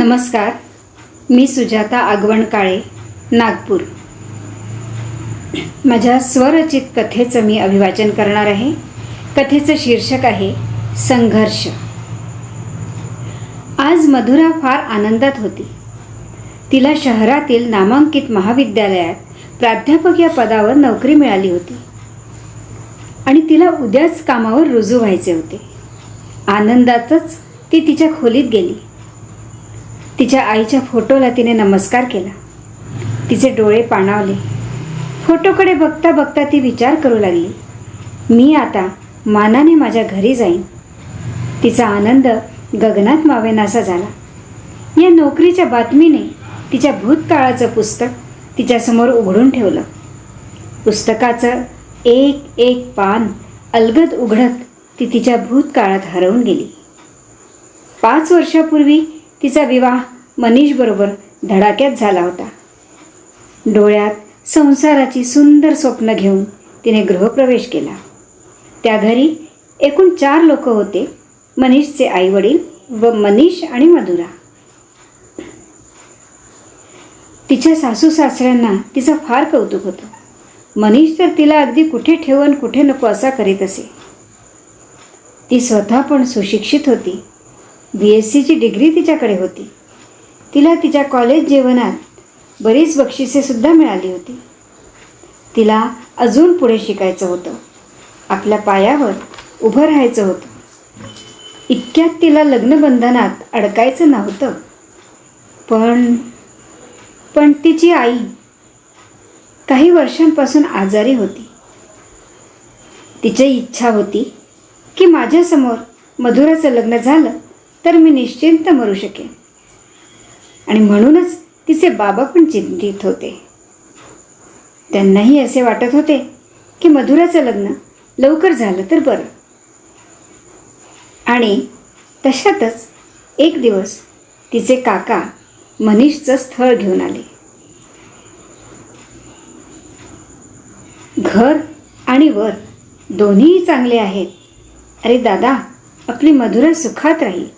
नमस्कार मी सुजाता आगवण काळे नागपूर. माझ्या स्वरचित कथेचं मी अभिवाचन करणार आहे. कथेचं शीर्षक आहे संघर्ष. आज मधुरा फार आनंदात होती. तिला शहरातील नामांकित महाविद्यालयात प्राध्यापक या पदावर नोकरी मिळाली होती. आणि तिला उद्याच कामावर रुजू व्हायचे होते. आनंदातच ती तिच्या खोलीत गेली. तिच्या आईच्या फोटोला तिने नमस्कार केला. तिचे डोळे पाणावले. फोटोकडे बघता बघता ती विचार करू लागली. मी आता मानाने माझ्या घरी जाईन. तिचा आनंद गगनात मावेनासा झाला. या नोकरीच्या बातमीने तिच्या भूतकाळाचं पुस्तक तिच्यासमोर उघडून ठेवलं. पुस्तकाचं एक एक पान अलगद उघडत ती तिच्या भूतकाळात हरवून गेली. पाच वर्षापूर्वी तिचा विवाह मनीषबरोबर धडाक्यात झाला होता. डोळ्यात संसाराची सुंदर स्वप्न घेऊन तिने गृहप्रवेश केला. त्या घरी एकूण चार लोक होते मनीषचे आईवडील व मनीष आणि मधुरा. तिच्या सासू सासऱ्यांना तिचं फार कौतुक होतं. मनीष तर तिला अगदी कुठे ठेवून कुठे नको असा करीत असे. ती स्वतः पण सुशिक्षित होती. बी एस सीची डिग्री तिच्याकडे होती. तिला तिच्या कॉलेज जीवनात बरीच बक्षिसेसुद्धा मिळाली होती. तिला अजून पुढे शिकायचं होतं. आपल्या पायावर उभं राहायचं होतं. इतक्यात तिला लग्नबंधनात अडकायचं नव्हतं. पण पण तिची आई काही वर्षांपासून आजारी होती. तिची इच्छा होती की माझ्यासमोर मधुराचं लग्न झालं तर मी निश्चिंत मरू शकेन. आणि म्हणूनच तिचे बाबा पण चिंतित होते. त्यांनाही असे वाटत होते की मधुराचं लग्न लवकर झालं तर बरं. आणि तशातच एक दिवस तिचे काका मनीषचं स्थळ घेऊन आले. घर आणि वर दोन्हीही चांगले आहेत. अरे दादा आपली मधुरा सुखात राहील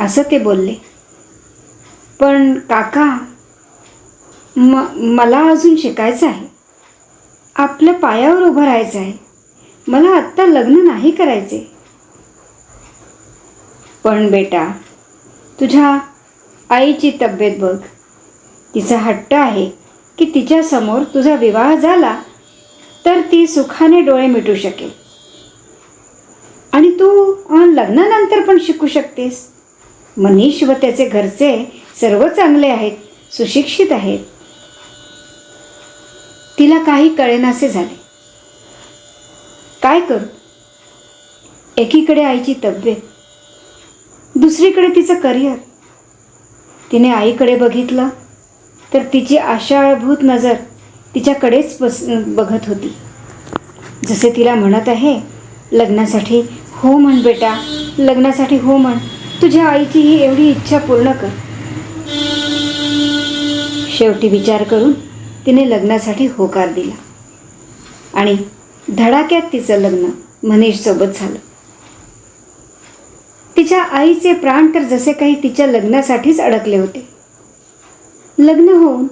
असं ते बोलले. पण काका म मला अजून शिकायचं आहे. आपल्या पायावर उभं राहायचं आहे. मला आत्ता लग्न नाही करायचे. पण बेटा तुझ्या आईची तब्येत बघ. तिचा हट्ट आहे की तिच्यासमोर तुझा विवाह झाला तर ती सुखाने डोळे मिटू शकेल. आणि तू लग्नानंतर पण शिकू शकतेस. मनीष व त्याचे घरचे सर्व चांगले आहेत सुशिक्षित आहेत. तिला काही कळेनासे झाले. काय करू? एकीकडे आईची तब्येत दुसरीकडे तिचं करिअर. तिने आईकडे बघितलं तर तिची आशाळभूत नजर तिच्याकडेच बस बघत होती. जसे तिला म्हणत आहे लग्नासाठी हो म्हण बेटा लग्नासाठी हो म्हण तुझ्या आईची ही एवढी इच्छा पूर्ण कर. शेवटी विचार करून तिने लग्नासाठी होकार दिला. आणि धडाक्यात तिचं लग्न मनीषसोबत झालं. तिच्या आईचे प्राण तर जसे काही तिच्या लग्नासाठीच अडकले होते. लग्न होऊन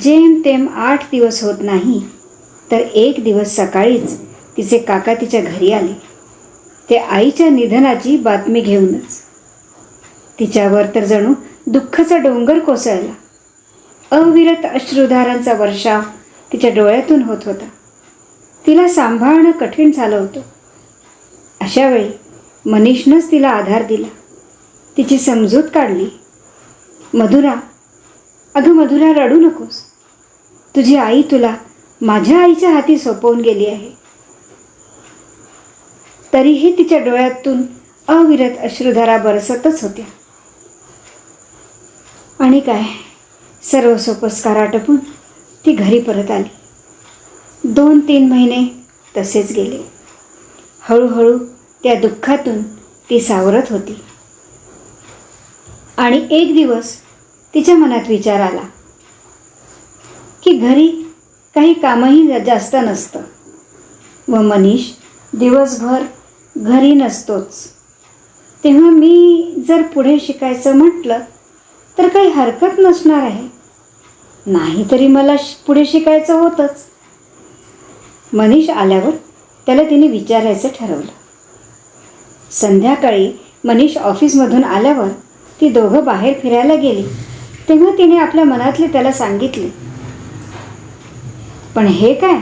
जेमतेम आठ दिवस होत नाही तर एक दिवस सकाळीच तिचे काका तिच्या घरी आले. ते आईच्या निधनाची बातमी घेऊनच. तिच्यावर तर जणू दुःखाचा डोंगर कोसळला. अविरत अश्रुधारांचा वर्षाव तिच्या डोळ्यातून होत होता. तिला सांभाळणं कठीण झालं होतं. अशावेळी मनीषनंच तिला आधार दिला. तिची समजूत काढली. मधुरा अगं मधुरा रडू नकोस. तुझी आई तुला माझ्या आईच्या हाती सोपवून गेली आहे. तरीही तिच्या डोळ्यातून अविरत अश्रुधारा बरसतच होत्या. आणि काय? सर्व सोपस्कार आटपून ती घरी परत आली. दोन तीन महिने तसेच गेले. हळूहळू त्या दुःखातून ती सावरत होती. आणि एक दिवस तिच्या मनात विचार आला की घरी काही कामही जास्त नसतं व मनीष दिवसभर घरी नसतोच. तेव्हा मी जर पुढे शिकायचं म्हटलं तर काही हरकत नसणार आहे. नाही तरी मला श- पुढे शिकायचं होतंच. मनीष आल्यावर त्याला तिने विचारायचं ठरवलं. संध्याकाळी मनीष ऑफिसमधून आल्यावर ती दोघं बाहेर फिरायला गेली. तेव्हा तिने आपल्या मनातले त्याला सांगितले पण हे काय?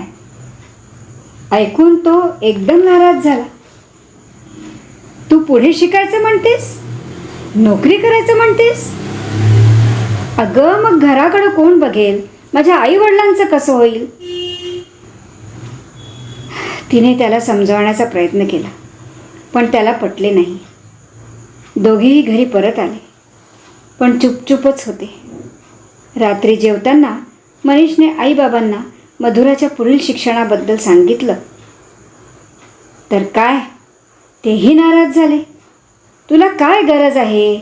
ऐकून तो एकदम नाराज झाला. तू पुढे शिकायचं म्हणतेस? नोकरी करायचं म्हणतेस? अगं मग घराकडं कोण बघेल? माझ्या आई वडिलांचं कसं होईल? तिने त्याला समजावण्याचा प्रयत्न केला पण त्याला पटले नाही. दोघेही घरी परत आले पण चुपचुपच होते. रात्री जेवताना मनीषने आईबाबांना मधुराच्या पुढील शिक्षणाबद्दल सांगितलं. तर काय? तेही नाराज झाले. तुला काय गरज आहे?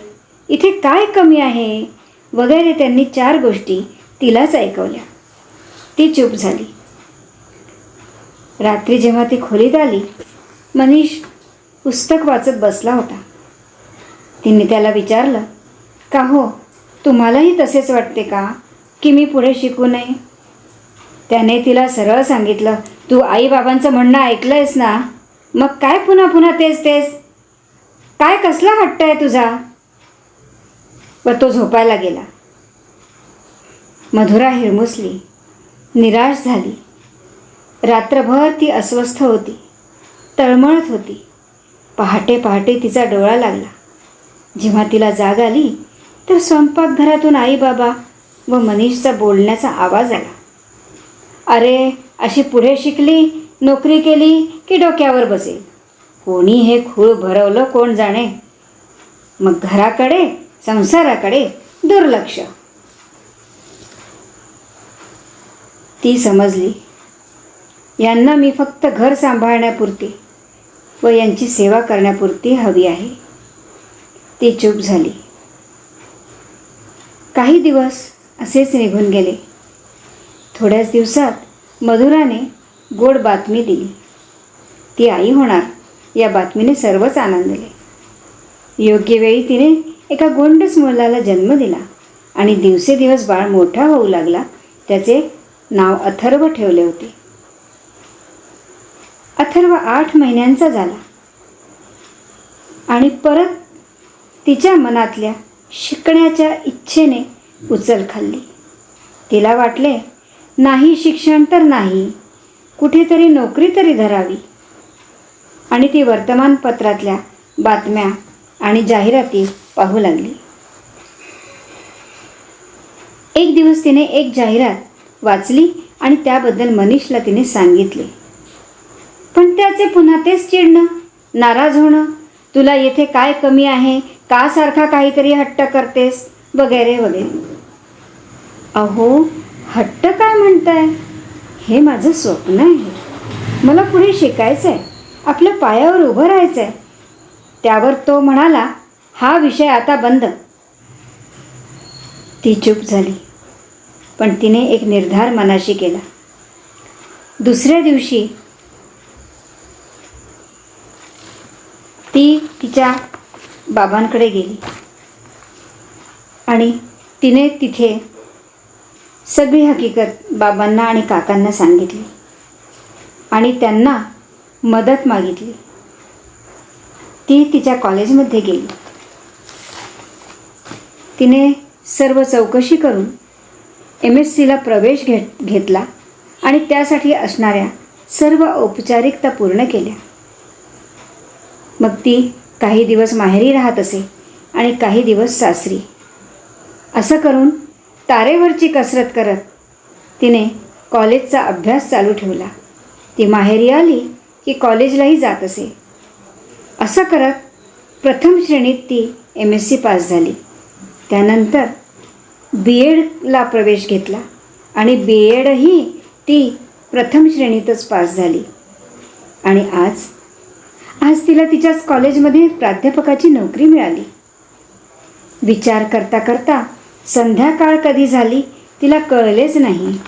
इथे काय कमी आहे? वगैरे त्यांनी चार गोष्टी तिलाच ऐकवल्या. ती चूप झाली. रात्री जेव्हा ती खोलीत आली मनीष पुस्तक वाचत बसला होता. तिने त्याला विचारलं का हो तुम्हालाही तसेच वाटते का की मी पुढे शिकू नये? त्याने तिला सरळ सांगितलं तू आईबाबांचं म्हणणं ऐकलंयस ना? मग काय पुन्हा पुन्हा तेच तेच? काय कसला हट्ट आहे तुझा? व तो झोपायला गेला. मधुरा हिरमुसली निराश झाली. रात्रभर ती अस्वस्थ होती तळमळत होती. पहाटे पहाटे तिचा डोळा लागला. जेव्हा तिला जाग आली तर स्वयंपाकघरातून आई बाबा व मनीषचा बोलण्याचा आवाज आला. अरे अशी पुढे शिकली नोकरी केली की डोक्यावर बसेल? कोणी हे खूळ भरवलं कोण जाणे? मग घराकडे संसाराकडे दुर्लक्ष. ती समजली यांना मी फक्त घर सांभाळण्यापुरती व यांची सेवा करण्यापुरती हवी आहे. ती चूप झाली. काही दिवस असेच निघून गेले. थोड्याच दिवसात मधुराने गोड बातमी दिली. ती आई होणार या बातमीने सर्वच आनंदले योग्य वेळी तिने एका गोंडस मुलाला जन्म दिला आणि दिवसेदिवस बाळ मोठा होऊ लागला त्याचे नाव अथर्व ठेवले होते. अथर्व आठ महिन्यांचा झाला. आणि परत तिच्या मनातल्या शिकण्याच्या इच्छेने उचल खाल्ली. तिला वाटले नाही शिक्षण तर नाही कुठेतरी नोकरी तरी धरावी. आणि ती वर्तमानपत्रातल्या बातम्या आणि जाहिराती पाहू लागली. एक दिवस तिने एक जाहिरात वाचली आणि त्याबद्दल मनीषला तिने सांगितले. पण त्याचे पुन्हा तेच चिडणं नाराज होणं तुला येथे काय कमी आहे का सारखा काहीतरी हट्ट करतेस वगैरे वगैरे. अहो हट्ट काय म्हणताय? हे माझं स्वप्न आहे. मला पुढे शिकायचं आहे आपल्या पायावर उभं राहायचं आहे त्यावर तो म्हणाला हा विषय आता बंद. ती चूप झाली. पण तिने एक निर्धार मनाशी केला. दुसऱ्या दिवशी ती तिच्या बाबांकडे गेली. आणि तिने तिथे सगळी हकीकत बाबांना आणि काकांना सांगितली. आणि त्यांना मदत मागितली. ती तिच्या कॉलेजमध्ये गेली. तिने सर्व चौकशी करून एम एस सीला प्रवेश घेत घेतला आणि त्यासाठी असणाऱ्या सर्व औपचारिकता पूर्ण केल्या. मग ती काही दिवस माहेरी राहत असे आणि काही दिवस सासरी. असं करून तारेवरची कसरत करत तिने कॉलेजचा अभ्यास चालू ठेवला. ती माहेरी आली की कॉलेजलाही जात असे. असं करत प्रथम श्रेणीत ती एम एस सी पास झाली. त्यानंतर बी एडला प्रवेश घेतला आणि बी एडही ती प्रथम श्रेणीतच पास झाली. आणि आज आज तिला तिच्याच कॉलेजमध्ये प्राध्यापकाची नोकरी मिळाली. विचार करता करता संध्याकाळ कधी झाली तिला कळलेच नाही.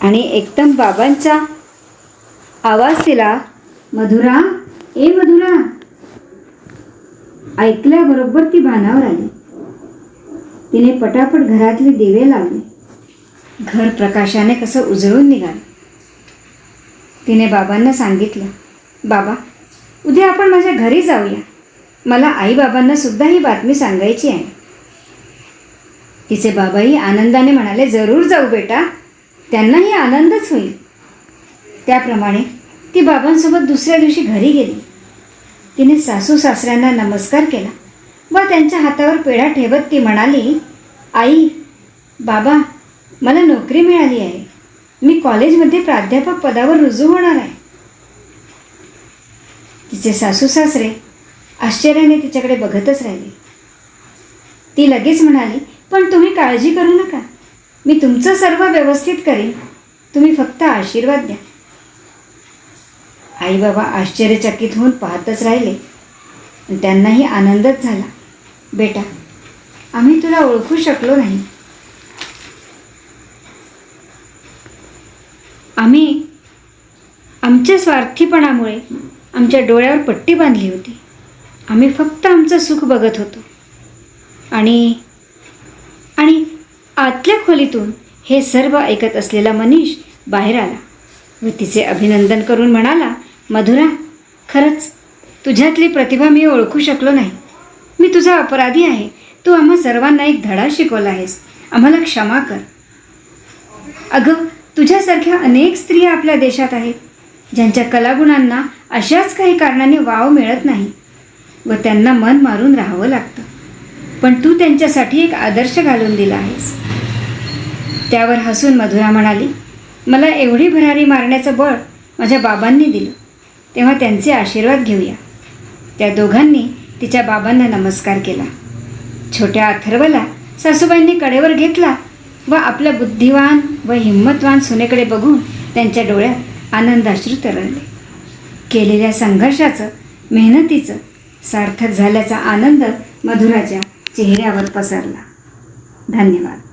आणि एकदम बाबांचा आवाज तिला मधुरा ए मधुरा. ऐकल्याबरोबर ती भानावर आली. तिने पटापट घरातले दिवे लावले. घर प्रकाशाने कसं उजळून निघालं. तिने बाबांना सांगितलं बाबा उद्या आपण माझ्या घरी जाऊया. मला आईबाबांना सुद्धा ही बातमी सांगायची आहे. तिचे बाबाही आनंदाने म्हणाले जरूर जाऊ बेटा. त्यांनाही आनंदच होईल. त्याप्रमाणे ती बाबांसोबत दुसऱ्या दिवशी घरी गेली. तिने सासू सासऱ्यांना नमस्कार केला. व त्यांच्या हातावर पेढा ठेवत ती म्हणाली आई बाबा मला नोकरी मिळाली आहे. मी कॉलेजमध्ये प्राध्यापक पदावर रुजू होणार आहे. तिचे सासू सासरे आश्चर्याने तिच्याकडे बघतच राहिले. ती लगेच म्हणाली पण तुम्ही काळजी करू नका. मी तुमचं सर्व व्यवस्थित करेन. तुम्ही फक्त आशीर्वाद द्या. आई बाबा आश्चर्यचकित होऊन पाहतच राहिले. त्यांनाही आनंदच झाला. बेटा आम्ही तुला ओळखू शकलो नाही. आम्ही आमच्या स्वार्थीपणामुळे आमच्या डोळ्यावर पट्टी बांधली होती. आम्ही फक्त आमचं सुख बघत होतो. आणि आणि आतल्या खोलीतून हे सर्व ऐकत असलेला मनीष बाहेर आला. व तिचे अभिनंदन करून म्हणाला मधुरा खरंच तुझ्यातली प्रतिभा मी ओळखू शकलो नाही. मी तुझा अपराधी आहे. तू आम्हा सर्वांना एक धडा शिकवला आहेस. आम्हाला क्षमा कर. अगं तुझ्यासारख्या अनेक स्त्रिया आपल्या देशात आहेत. ज्यांच्या कलागुणांना अशाच काही कारणाने वाव मिळत नाही. व त्यांना मन मारून राहावं लागतं. पण तू त्यांच्यासाठी एक आदर्श घालून दिला आहेस. त्यावर हसून मधुरा म्हणाली मला एवढी भरारी मारण्याचं बळ माझ्या बाबांनी दिलं. तेव्हा त्यांचे आशीर्वाद घेऊया. त्या दोघांनी तिच्या बाबांना नमस्कार केला. छोट्या अथर्वला सासूबाईंनी कडेवर घेतला व आपल्या बुद्धिवान व हिंमतवान सुनेकडे बघून त्यांच्या डोळ्यात आनंदाश्रू तरळले केलेल्या संघर्षाचं मेहनतीचं सार्थक झाल्याचा आनंद मधुराच्या चेहऱ्यावर पसरला. धन्यवाद.